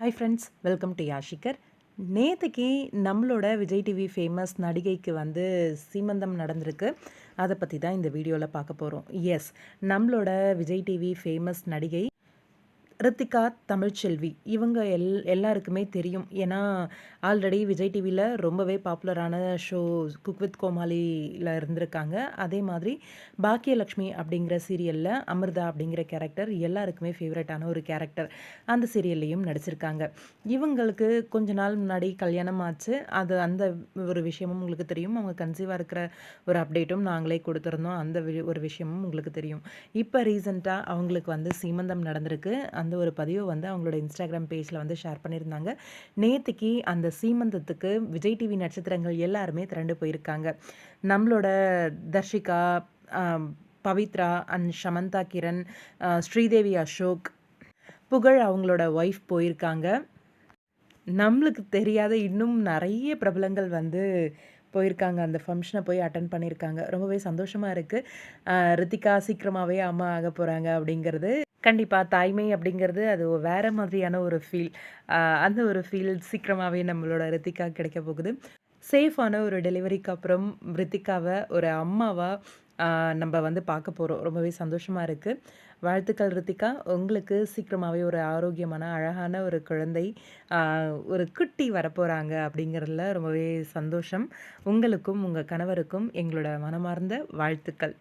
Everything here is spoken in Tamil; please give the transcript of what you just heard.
Hi friends welcome to Yashikar நேற்றுக்கு நம்மளோட விஜய் டிவி ஃபேமஸ் நடிகைக்கு வந்து சீமந்தம் நடந்திருக்கு. அதை பற்றி தான் இந்த வீடியோவில் பார்க்க போகிறோம் எஸ் நம்மளோட விஜய் டிவி ஃபேமஸ் நடிகை ரித்திகா தமிழ்ச்செல்வி. இவங்க எல் எல்லாருக்குமே தெரியும். ஏன்னா ஆல்ரெடி விஜய் டிவியில் ரொம்பவே பாப்புலரான ஷோ குக் வித் கோமாளியில் இருந்திருக்காங்க. அதே மாதிரி பாக்கியலக்ஷ்மி அப்படிங்கிற சீரியலில் அமிர்தா அப்படிங்கிற கேரக்டர் எல்லாருக்குமே ஃபேவரட்டான ஒரு கேரக்டர். அந்த சீரியல்லையும் நடிச்சிருக்காங்க. இவங்களுக்கு கொஞ்ச நாள் முன்னாடி கல்யாணம் ஆச்சு. அது அந்த ஒரு விஷயமும் உங்களுக்கு தெரியும். அவங்க கன்சீவாக இருக்கிற ஒரு அப்டேட்டும் நாங்களே கொடுத்துருந்தோம். அந்த ஒரு விஷயமும் உங்களுக்கு தெரியும். இப்போ ரீசெண்டாக அவங்களுக்கு வந்து சீமந்தம் நடந்திருக்கு. அந்த ஒரு பதிவை வந்து அவங்களோட இன்ஸ்டாகிராம் பேஜில் வந்து ஷேர் பண்ணியிருந்தாங்க. நேற்றுக்கு அந்த சீமந்தத்துக்கு விஜய் டிவி நட்சத்திரங்கள் எல்லாருமே திரண்டு போயிருக்காங்க. நம்மளோட தர்ஷிகா பவித்ரா அண்ட் ஷமந்தா கிரண் ஸ்ரீதேவி அசோக் புகழ் அவங்களோட ஒய்ஃப் போயிருக்காங்க. நம்மளுக்கு தெரியாத இன்னும் நிறைய பிரபலங்கள் வந்து போயிருக்காங்க. அந்த ஃபங்க்ஷனை போய் அட்டன் பண்ணியிருக்காங்க. ரொம்பவே சந்தோஷமாக இருக்குது ரித்திகா சீக்கிரமாகவே அம்மா ஆக போகிறாங்க அப்படிங்கிறது கண்டிப்பாக தாய்மை அப்படிங்கிறது அது வேறு மாதிரியான ஒரு ஃபீல் அந்த ஒரு ஃபீல் சீக்கிரமாகவே நம்மளோட ரித்திகா கிடைக்க போகுது. சேஃபான ஒரு டெலிவரிக்கு அப்புறம் ரித்திகாவை ஒரு அம்மாவாக நம்ம வந்து பார்க்க போகிறோம் ரொம்பவே சந்தோஷமாக இருக்குது வாழ்த்துக்கள் ரித்திகா. உங்களுக்கு சீக்கிரமாகவே ஒரு ஆரோக்கியமான அழகான ஒரு குழந்தை ஒரு குட்டி வரப்போகிறாங்க அப்படிங்கிறதுல ரொம்பவே சந்தோஷம். உங்களுக்கும் உங்கள் கணவருக்கும் எங்களோட மனமார்ந்த வாழ்த்துக்கள்.